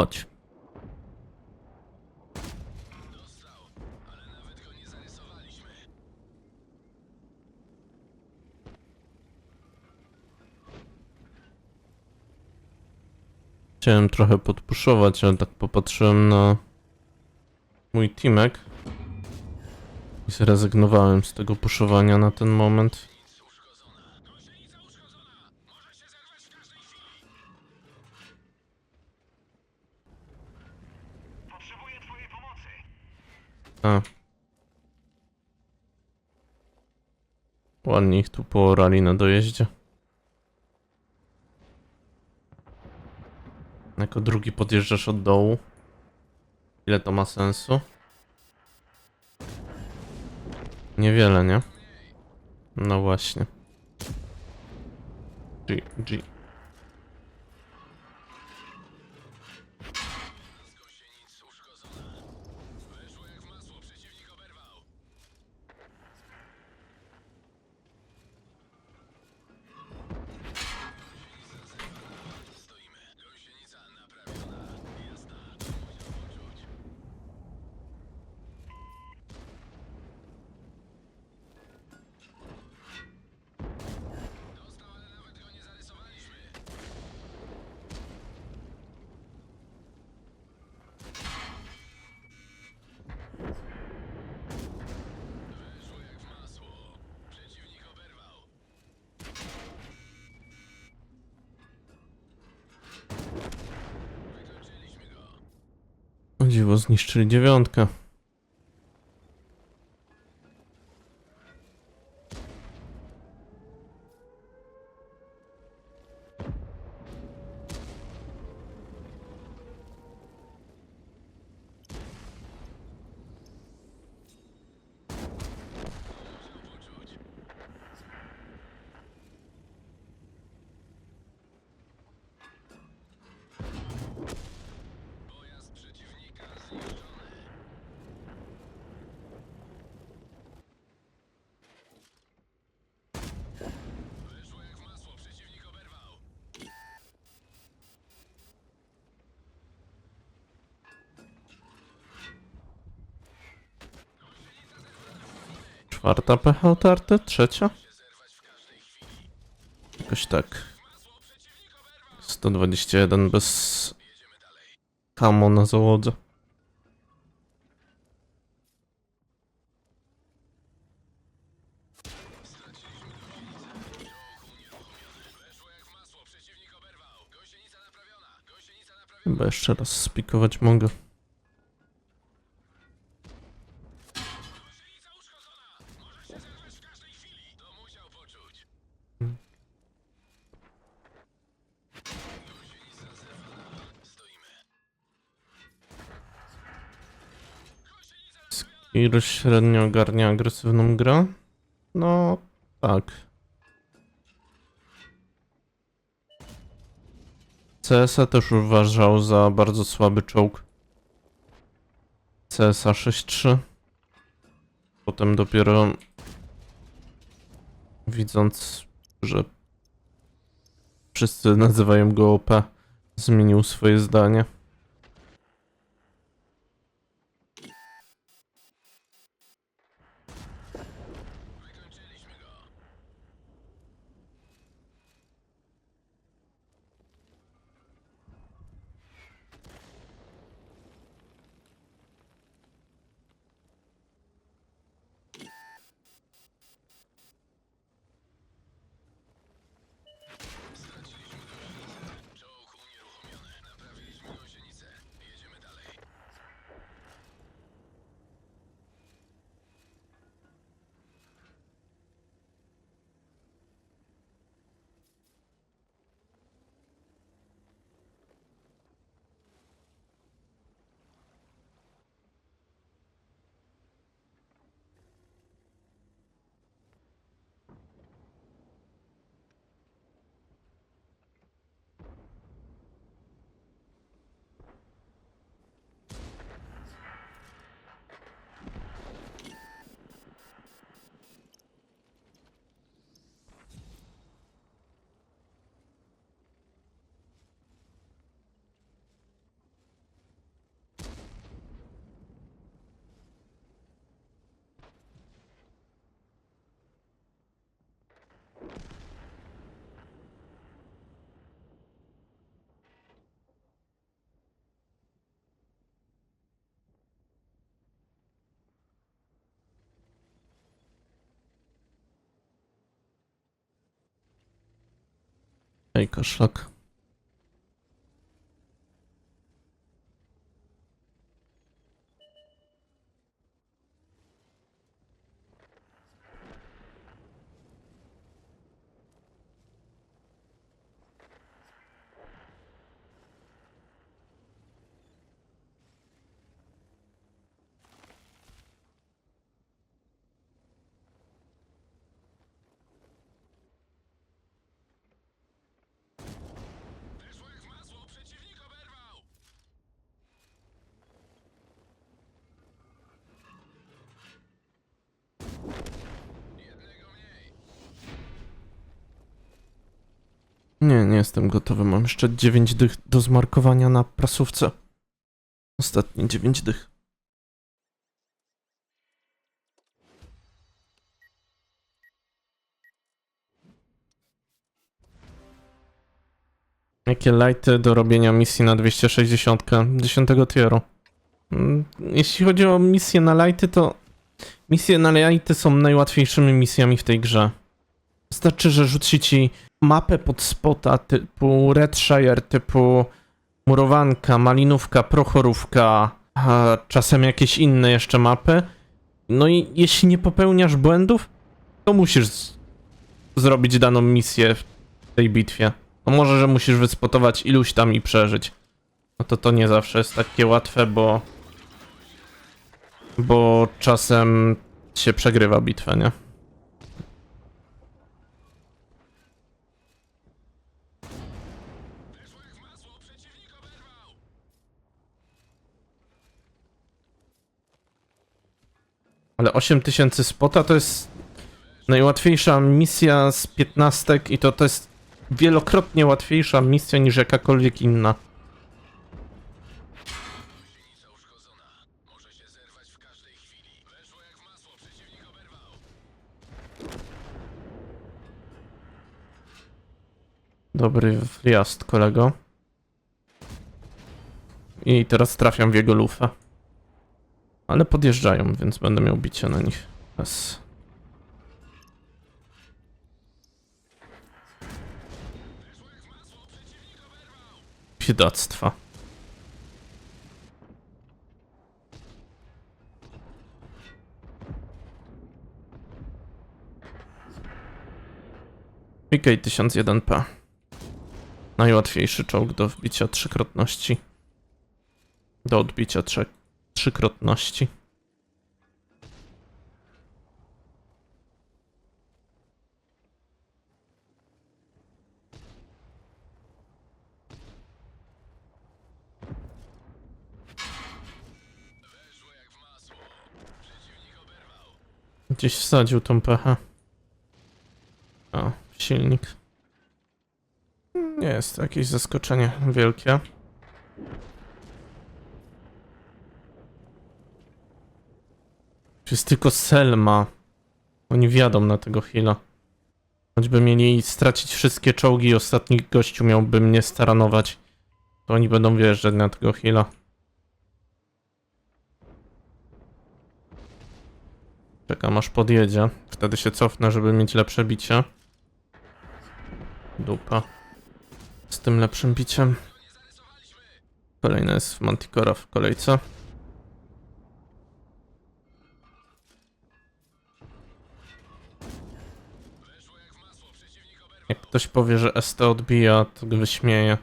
Chodź. Chciałem trochę podpuszować, ale tak popatrzyłem na mój teamek i zrezygnowałem z tego puszowania na ten moment. A. Ładnie ich tu poorali na dojeździe. Jako drugi podjeżdżasz od dołu. Ile to ma sensu? Niewiele, nie? No właśnie. G, G. O dziwo, zniszczyli dziewiątkę. Czwarta PH otarte? Trzecia? Jakoś tak. 121 bez kamo na załodze. Chyba jeszcze raz spikować mogę. Skir średnio ogarnia agresywną grę? No, tak. CSA też uważał za bardzo słaby czołg. CSA 6.3. Potem dopiero widząc, że wszyscy nazywają go OP, zmienił swoje zdanie. Ej, koszlak. Nie, nie jestem gotowy. Mam jeszcze 9 dych do zmarkowania na prasówce. Ostatnie 9 dych. Jakie lighty do robienia misji na 260 10 tieru? Mm, Jeśli chodzi o misje na lighty, to misje na lighty są najłatwiejszymi misjami w tej grze. Wystarczy, że rzuci ci mapę pod spota typu Redshire, typu Murowanka, Malinówka, Prochorówka, a czasem jakieś inne jeszcze mapy. No i jeśli nie popełniasz błędów, to musisz zrobić daną misję w tej bitwie. No może, że musisz wyspotować iluś tam i przeżyć. No to to nie zawsze jest takie łatwe, bo... Bo czasem się przegrywa bitwę, nie? Ale 8000 spota to jest najłatwiejsza misja z 15 i to to jest wielokrotnie łatwiejsza misja niż jakakolwiek inna. Dobry wjazd, kolego. I teraz trafiam w jego lufę. Ale podjeżdżają, więc będę miał bicie na nich. Bez. Biedactwa. PK 1001P. Najłatwiejszy czołg do wbicia trzykrotności. Do odbicia trzech trzykrotności. Gdzieś wsadził tą pechę. O, silnik. Nie jest to jakieś zaskoczenie wielkie. Jest tylko Selma. Oni wjadą na tego heala. Choćby mieli stracić wszystkie czołgi i ostatni gościu miałby mnie staranować, to oni będą wjeżdżać na tego heala. Czekam aż podjedzie. Wtedy się cofnę, żeby mieć lepsze bicie. Dupa. Z tym lepszym biciem. Kolejny jest Manticora w kolejce. Jak ktoś powie, że ST odbija, to go wyśmieje.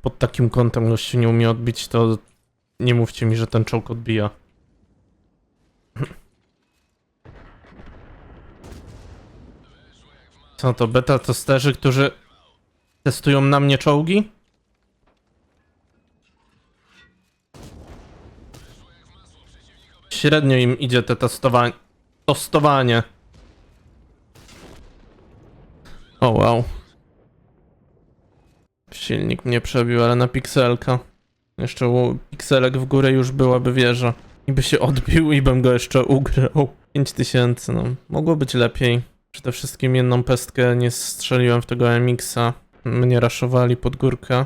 Pod takim kątem gościu nie umie odbić, to nie mówcie mi, że ten czołg odbija. Co to, beta testerzy, którzy testują na mnie czołgi? Średnio im idzie te testowanie. Testowanie. O wow. Silnik mnie przebił, ale na pikselka. Jeszcze u pikselek w górę już byłaby wieża. I by się odbił i bym go jeszcze ugrał. 5000, no. Mogło być lepiej. Przede wszystkim jedną pestkę nie strzeliłem w tego MX-a. Mnie raszowali pod górkę.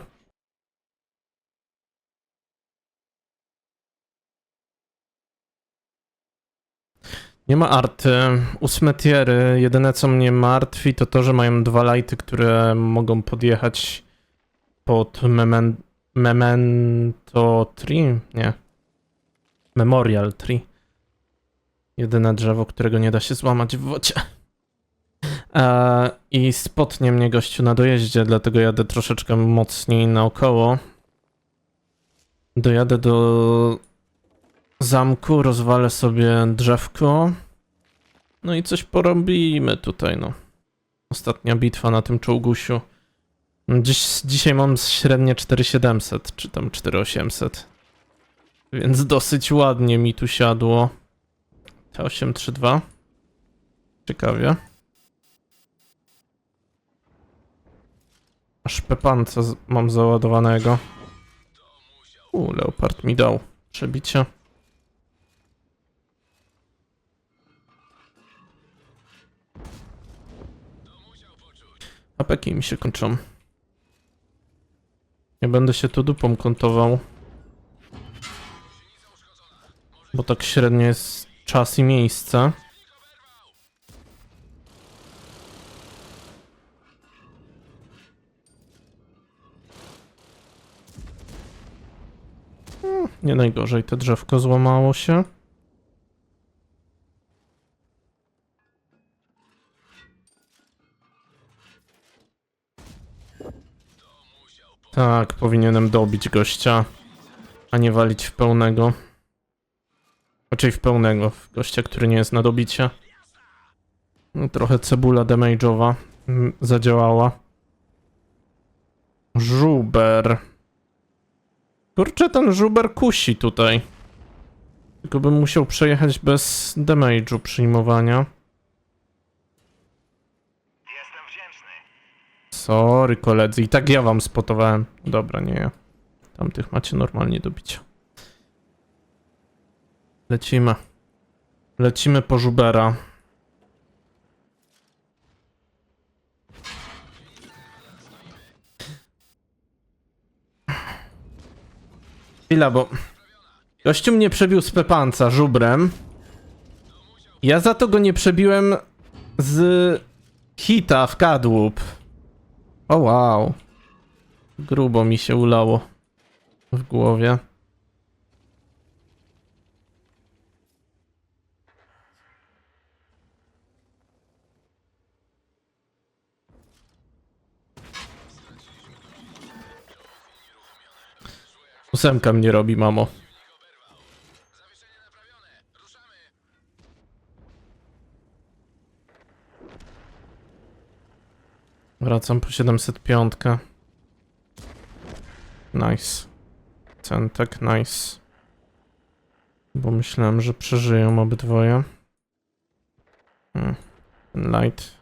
Nie ma arty. Ósme tiery. Jedyne co mnie martwi to to, że mają dwa lighty, które mogą podjechać pod memen Memento Tree? Nie. Memorial Tree. Jedyne drzewo, którego nie da się złamać w wodzie. E, I spotnie mnie gościu na dojeździe, dlatego jadę troszeczkę mocniej naokoło. Dojadę do zamku, rozwalę sobie drzewko. No i coś porobimy tutaj, no. Ostatnia bitwa na tym czołgusiu. Dziś, dzisiaj mam średnie 4700, czy tam 4800. Więc dosyć ładnie mi tu siadło. T832. Ciekawie. Aż pepanca z- mam załadowanego. U, Leopard mi dał przebicie. Apeki mi się kończą. Nie będę się tu dupą kątował. Bo tak średnio jest czas i miejsce. Nie najgorzej, te drzewko złamało się. Tak, powinienem dobić gościa, a nie walić w pełnego. Raczej w pełnego, w gościa, który nie jest na dobicie. No, trochę cebula damage'owa mm, zadziałała. Żuber. Kurczę, ten żuber kusi tutaj. Tylko bym musiał przejechać bez damage'u przyjmowania. Jestem wdzięczny. Sorry koledzy, i tak ja wam spotowałem. Dobra, nie ja. Tamtych macie normalnie do bicia. Lecimy. Lecimy po żubera. Chwila, bo... Gościu mnie przebił z pepanca żubrem. Ja za to go nie przebiłem z hita w kadłub. O wow. Grubo mi się ulało w głowie. Ósemka mnie robi, mamo. Wracam po 705. Nice. Centek, nice. Bo myślałem, że przeżyją obydwoje. Hmm. Light.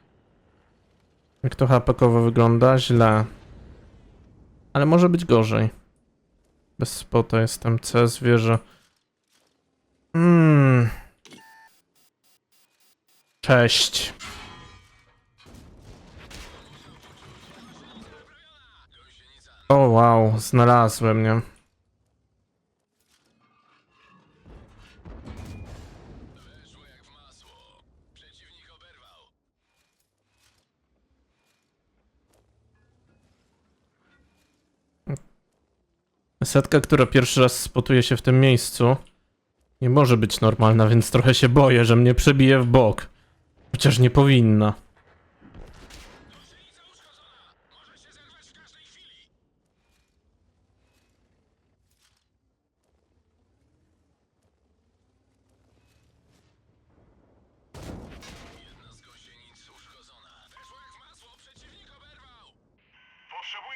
Jak to hapekowo wygląda? Źle. Ale może być gorzej. Bez spota jestem C, zwierzę. Hmm. Cześć. O wow, znalazłem, nie? Setka, która pierwszy raz spotuje się w tym miejscu, nie może być normalna, więc trochę się boję, że mnie przebije w bok. Chociaż nie powinna.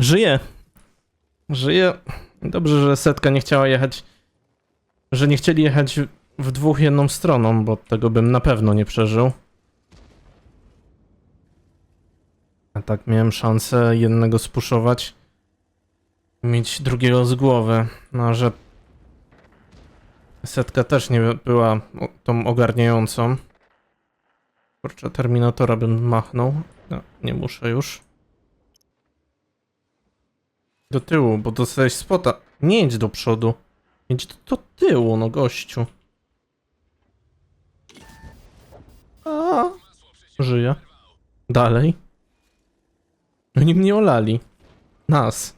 Żyje. Żyje. Dobrze, że setka nie chciała jechać. Że nie chcieli jechać w dwóch jedną stroną, bo tego bym na pewno nie przeżył. A tak miałem szansę jednego spuszować. Mieć drugiego z głowy. No, że setka też nie była tą ogarniającą. Kurczę, Terminatora bym machnął. No, nie muszę już. Do tyłu, bo dostałeś spota. Nie idź do przodu. Idź do, do tyłu, no gościu. A, żyje. Dalej. Oni mnie olali. Nas.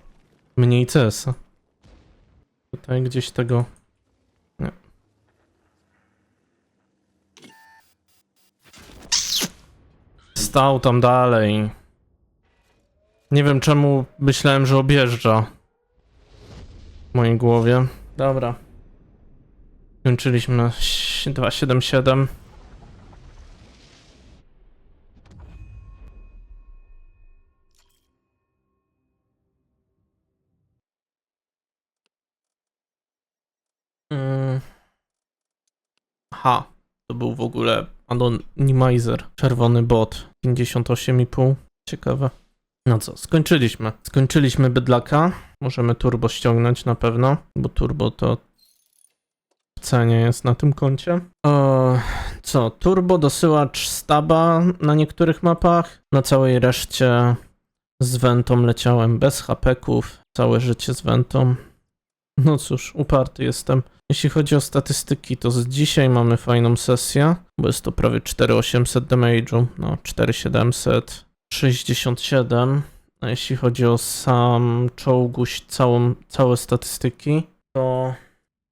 Mniej CS. Tutaj gdzieś tego... Nie. Stał tam dalej. Nie wiem czemu myślałem, że objeżdża. W mojej głowie. Dobra. Kończyliśmy 277. Mm. Ha, to był w ogóle anonymizer. Czerwony bot. 58,5. Ciekawe. No co, skończyliśmy. Skończyliśmy bydlaka. Możemy turbo ściągnąć na pewno, bo turbo to w cenie jest na tym koncie. O, co, turbo dosyłacz staba na niektórych mapach. Na całej reszcie z Ventą leciałem bez hapeków. Całe życie z Ventą. No cóż, uparty jestem. Jeśli chodzi o statystyki, to z dzisiaj mamy fajną sesję, bo jest to prawie 4800 damage'u, no 4767. A jeśli chodzi o sam czołguś, całą, całe statystyki, to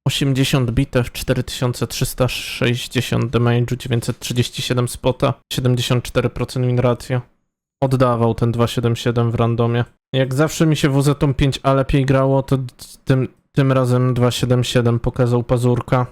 80 bitew, 4360 damage'u, 937 spota, 74% win ratio. Oddawał ten 277 w randomie. Jak zawsze mi się WZ 5A lepiej grało, to tym, tym razem 277 pokazał pazurka.